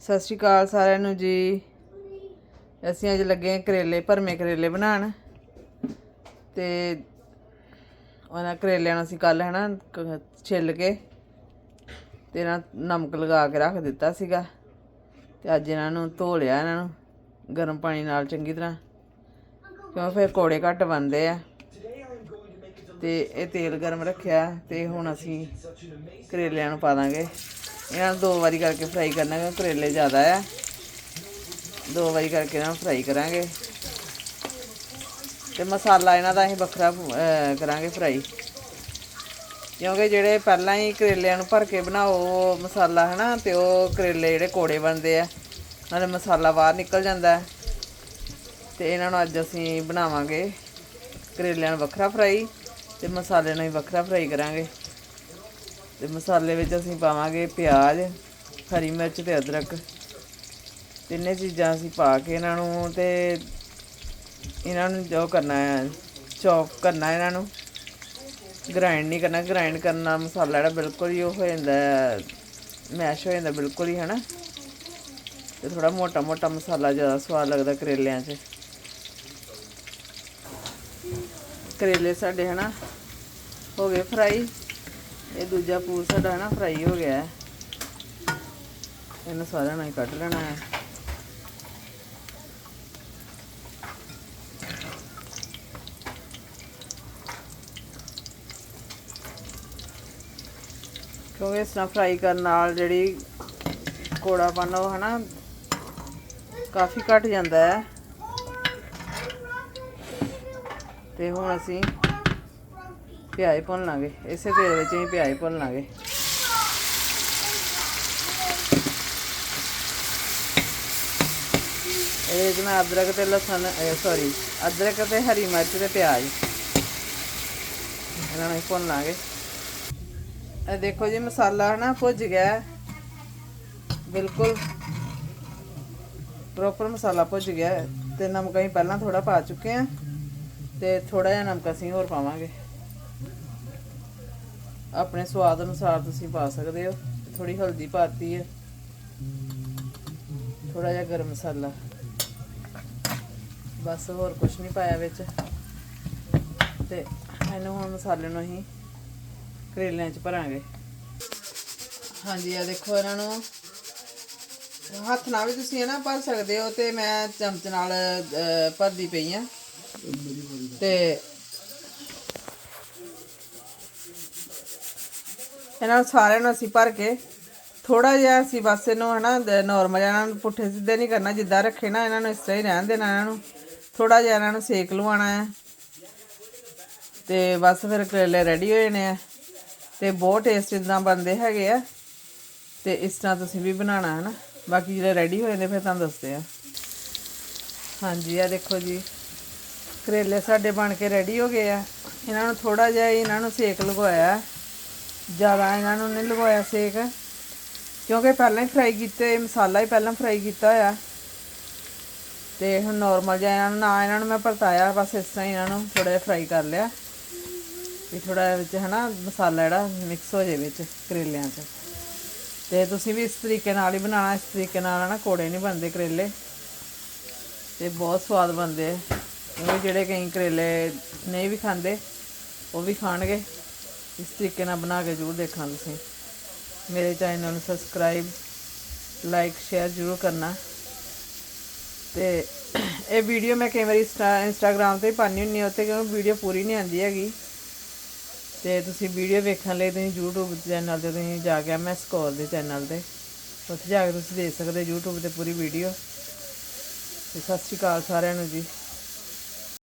ਸਤਿ ਸ਼੍ਰੀ ਅਕਾਲ ਸਾਰਿਆਂ ਨੂੰ ਜੀ। ਅਸੀਂ ਅੱਜ ਲੱਗੇ ਹਾਂ ਕਰੇਲੇ ਭਰਮੇ ਕਰੇਲੇ ਬਣਾਉਣ। ਤੇ ਉਹਨਾਂ ਕਰੇਲਿਆਂ ਨੂੰ ਅਸੀਂ ਕੱਲ ਹਨਾ ਕ- ਛਿੱਲ ਕੇ ਤੇ ਇਹਨਾਂ ਨਮਕ ਲਗਾ ਕੇ ਰੱਖ ਦਿੱਤਾ ਸੀਗਾ। ਤੇ ਅੱਜ ਇਹਨਾਂ ਨੂੰ ਧੋ ਲਿਆ ਇਹਨਾਂ ਨੂੰ, ਗਰਮ ਪਾਣੀ ਨਾਲ ਚੰਗੀ ਤਰ੍ਹਾਂ। ਕਿਉਂ ਫਿਰ ਕੋੜੇ ਘੱਟ ਬਣਦੇ ਆ। ਤੇ ਇਹ ਤੇਲ ਗਰਮ ਰੱਖਿਆ ਤੇ ਹੁਣ ਅਸੀਂ ਕਰੇਲਿਆਂ ਨੂੰ ਪਾ ਦਾਂਗੇ। ਇਹਨਾਂ ਨੂੰ ਦੋ ਵਾਰੀ ਕਰਕੇ ਫਰਾਈ ਕਰਨਾ, ਕਿਉਂਕਿ ਕਰੇਲੇ ਜ਼ਿਆਦਾ ਆ। ਦੋ ਵਾਰੀ ਕਰਕੇ ਇਹਨਾਂ ਨੂੰ ਫਰਾਈ ਕਰਾਂਗੇ। ਤੇ ਮਸਾਲਾ ਇਹਨਾਂ ਦਾ ਅਸੀਂ ਵੱਖਰਾ ਕਰਾਂਗੇ ਫਰਾਈ ਕਿਉਂਕਿ ਜਿਹੜੇ ਪਹਿਲਾਂ ਹੀ ਕਰੇਲਿਆਂ ਨੂੰ ਭਰ ਕੇ ਬਣਾਓ, ਉਹ ਮਸਾਲਾ ਹਨਾ, ਤੇ ਉਹ ਕਰੇਲੇ ਜਿਹੜੇ ਕੋੜੇ ਬਣਦੇ ਆ, ਨਾਲੇ ਮਸਾਲਾ ਬਾਹਰ ਨਿਕਲ ਜਾਂਦਾ। ਹੈ ਤੇ ਇਹਨਾਂ ਨੂੰ ਅੱਜ ਅਸੀਂ ਬਣਾਵਾਂਗੇ ਕਰੇਲਿਆਂ ਨੂੰ ਵੱਖਰਾ ਫਰਾਈ ਤੇ ਮਸਾਲੇ ਨੂੰ ਵੀ ਵੱਖਰਾ ਫਰਾਈ ਕਰਾਂਗੇ। ਤੇ ਮਸਾਲੇ ਵਿੱਚ ਅਸੀਂ ਪਾਵਾਂਗੇ ਪਿਆਜ਼, ਹਰੀ ਮਿਰਚ ਤੇ ਅਦਰਕ। ਤਿੰਨੇ ਚੀਜ਼ਾਂ ਅਸੀਂ ਪਾ ਕੇ ਇਹਨਾਂ ਨੂੰ ਤੇ ਇਹਨਾਂ ਨੂੰ ਜੋ ਕਰਨਾ ਹੈ, ਚੌਪ ਕਰਨਾ ਇਹਨਾਂ ਨੂੰ। ਗ੍ਰਾਈਂਡ ਨਹੀਂ ਕਰਨਾ ਗ੍ਰਾਈਂਡ ਕਰਨਾ ਮਸਾਲਾ ਜਿਹੜਾ ਬਿਲਕੁਲ ਹੀ ਉਹ ਹੋ ਜਾਂਦਾ ਮੈਸ਼ ਹੋ ਜਾਂਦਾ ਬਿਲਕੁਲ ਹੀ, ਹਨਾ? ਤੇ ਥੋੜਾ ਮੋਟਾ ਮੋਟਾ ਮਸਾਲਾ ਜ਼ਿਆਦਾ ਸਵਾਦ ਲੱਗਦਾ ਕਰੇਲਿਆਂ 'ਚ। ਕਰੇਲੇ ਸਾਡੇ, ਹਨਾ? ਹੋ ਗਏ ਫਰਾਈ। ਇਹ ਦੂਜਾ ਪੂਰ ਸਾਡਾ ਨਾ ਫਰਾਈ ਹੋ ਗਿਆ ਇਹਨੂੰ ਸਾਰਿਆਂ ਨੂੰ ਕੱਢ ਲੈਣਾ ਹੈ। ਕਿਉਂਕਿ ਇਸ ਤਰ੍ਹਾਂ ਫਰਾਈ ਕਰਨ ਨਾਲ ਜਿਹੜੀ ਕੋੜਾਪਨ ਉਹ ਹਨਾ ਕਾਫੀ ਘਟ ਜਾਂਦਾ ਹੈ। ਤੇ ਹੁਣ ਅਸੀਂ ਪਿਆਜ਼ ਭੁੰਨ ਲਾਂਗੇ ਇਸੇ ਤੇਲ ਵਿੱਚ ਹੀ ਪਿਆਜ਼ ਭੁੰਨ ਲਾਂਗੇ ਇਹ ਜਿਹਨਾਂ ਅਦਰਕ ਤੇ ਲਸਣ ਸੌਰੀ ਅਦਰਕ ਤੇ ਹਰੀ ਮਿਰਚ ਤੇ ਪਿਆਜ਼ ਇਹਨਾਂ ਨੂੰ ਹੀ ਭੁੰਨ ਲਾਂਗੇ ਇਹ ਦੇਖੋ ਜੀ, ਮਸਾਲਾ ਹਨਾ ਭੁੱਜ ਗਿਆ। ਬਿਲਕੁਲ ਪ੍ਰੋਪਰ ਮਸਾਲਾ ਭੁੱਜ ਗਿਆ। ਹੈ ਤੇ ਨਮਕ ਅਸੀਂ ਪਹਿਲਾਂ ਥੋੜਾ ਪਾ ਚੁੱਕੇ ਆ ਤੇ ਥੋੜਾ ਜਿਹਾ ਨਮਕ ਅਸੀਂ ਹੋਰ ਪਾਵਾਂਗੇ। ਆਪਣੇ ਸਵਾਦ ਅਨੁਸਾਰ ਤੁਸੀਂ ਪਾ ਸਕਦੇ ਹੋ। ਥੋੜੀ ਹਲਦੀ ਪਾਤੀ ਹੈ। ਥੋੜਾ ਜਿਹਾ ਗਰਮ ਮਸਾਲਾ। ਬਸ ਹੋਰ ਕੁਝ ਨਹੀਂ ਪਾਇਆ ਵਿੱਚ। ਤੇ ਇਹਨੂੰ ਹੁਣ ਮਸਾਲੇ ਨੂੰ ਅਸੀਂ ਕਰੇਲਿਆਂ 'ਚ ਭਰਾਂਗੇ। ਹਾਂਜੀ ਆ ਦੇਖੋ ਇਹਨਾਂ ਨੂੰ। ਹੱਥ ਨਾਲ ਵੀ ਤੁਸੀਂ ਇਹ ਨਾ ਭਰ ਸਕਦੇ ਹੋ ਤੇ ਮੈਂ ਚਮਚ ਨਾਲ ਭਰਦੀ ਪਈ ਆ ਤੇ ਇਹਨਾਂ ਨੂੰ ਸਾਰਿਆਂ ਨੂੰ ਅਸੀਂ ਭਰ ਕੇ ਥੋੜਾ ਜਿਹਾ ਅਸੀਂ ਬਸ ਇਹਨੂੰ ਹਨਾ ਨਾਰਮਲ ਇਹਨਾਂ ਨੂੰ ਪੁੱਠੇ ਸਿੱਧੇ ਨਹੀਂ ਕਰਨਾ, ਜਿੱਦਾਂ ਰੱਖੇ ਨਾ ਇਹਨਾਂ ਨੂੰ ਇਸ ਤਰ੍ਹਾਂ ਹੀ ਰਹਿਣ ਦੇਣਾ ਇਹਨਾਂ ਨੂੰ। ਥੋੜਾ ਜਿਹਾ ਇਹਨਾਂ ਨੂੰ ਸੇਕ ਲਵਾਉਣਾ ਹੈ। ਤੇ ਬਸ ਫਿਰ ਕਰੇਲੇ ਰੈਡੀ ਹੋ ਜਾਣੇ ਆ। ਤੇ ਬਹੁਤ ਟੇਸਟ ਇਦਾਂ ਬਣਦੇ ਹੈਗੇ ਆ। ਤੇ ਇਸ ਤਰ੍ਹਾਂ ਤੁਸੀਂ ਵੀ ਬਣਾਉਣਾ ਹੈ ਨਾ ਬਾਕੀ ਜਿਹੜੇ ਰੈਡੀ ਹੋਏ ਨੇ ਫਿਰ ਤੁਹਾਨੂੰ ਦੱਸਦੇ ਆ। ਹਾਂਜੀ ਆ ਦੇਖੋ ਜੀ। ਕਰੇਲੇ ਸਾਡੇ ਬਣ ਕੇ ਰੈਡੀ ਹੋ ਗਏ ਆ। ਇਹਨਾਂ ਨੂੰ ਥੋੜਾ ਜਿਹਾ ਹੀ ਇਹਨਾਂ ਨੂੰ ਸੇਕ ਲਗਵਾਇਆ। ਜ਼ਿਆਦਾ ਇਹਨਾਂ ਨੂੰ ਨਹੀਂ ਲਗਵਾਇਆ ਸੇਕ। ਕਿਉਂਕਿ ਪਹਿਲਾਂ ਹੀ ਫਰਾਈ ਕੀਤੇ, ਮਸਾਲਾ ਹੀ ਪਹਿਲਾਂ ਫਰਾਈ ਕੀਤਾ ਹੋਇਆ। ਤੇ ਹੁਣ ਨਾਰਮਲ ਜਿਹਾ ਇਹਨਾਂ ਨੂੰ, ਨਾ ਇਹਨਾਂ ਨੂੰ ਮੈਂ ਪਰਤਾਇਆ ਬਸ ਇਸ ਤਰ੍ਹਾਂ ਹੀ ਇਹਨਾਂ ਨੂੰ ਥੋੜਾ ਜਿਹਾ ਫਰਾਈ ਕਰ ਲਿਆ। ਵੀ ਥੋੜਾ ਜਿਹਾ ਵਿੱਚ ਹਨਾ ਮਸਾਲਾ ਜਿਹੜਾ ਮਿਕਸ ਹੋ ਜਾਵੇ ਵਿੱਚ ਕਰੇਲਿਆਂ 'ਚ। ਤੇ ਤੁਸੀਂ ਵੀ ਇਸ ਤਰੀਕੇ ਨਾਲ ਹੀ ਬਣਾਉਣਾ, ਇਸ ਤਰੀਕੇ ਨਾਲ ਨਾ ਕੋੜੇ ਨਹੀਂ ਬਣਦੇ ਕਰੇਲੇ। ਤੇ ਬਹੁਤ ਸਵਾਦ ਬਣਦੇ ਉਹ ਜਿਹੜੇ ਕਈ ਕਰੇਲੇ ਨਹੀਂ ਵੀ ਖਾਂਦੇ, ਉਹ ਵੀ ਖਾਣਗੇ। ਇਸ ਤਰੀਕੇ ਨਾਲ ਬਣਾ ਕੇ ਜ਼ਰੂਰ ਦੇਖਣਾ ਤੁਸੀਂ। ਮੇਰੇ ਚੈਨਲ ਨੂੰ ਸਬਸਕ੍ਰਾਈਬ ਲਾਈਕ ਸ਼ੇਅਰ ਜ਼ਰੂਰ ਕਰਨਾ। ਤੇ ਇਹ ਵੀਡੀਓ ਮੈਂ ਕਈ ਵਾਰੀ ਇੰਸਟਾਗ੍ਰam ਤੇ ਪਾਣੀ ਹੁੰਨੀ ਉੱਤੇ ਕਿਉਂਕਿ ਵੀਡੀਓ ਪੂਰੀ ਨਹੀਂ ਆਉਂਦੀ ਹੈਗੀ। ਤੇ ਤੁਸੀਂ ਵੀਡੀਓ ਵੇਖਣ ਲਈ ਤੁਸੀਂ YouTube ਚੈਨਲ ਤੇ ਤੁਸੀਂ ਜਾ ਕੇ ਮੈਂ ਸਕੋਰ ਦੇ ਚੈਨਲ ਤੇ, ਉੱਥੇ ਜਾ ਕੇ ਤੁਸੀਂ ਦੇਖ ਸਕਦੇ ਹੋ YouTube ਤੇ ਪੂਰੀ ਵੀਡੀਓ ਤੇ ਸਤਿ ਸ਼੍ਰੀ ਅਕਾਲ ਸਾਰਿਆਂ ਨੂੰ ਜੀ।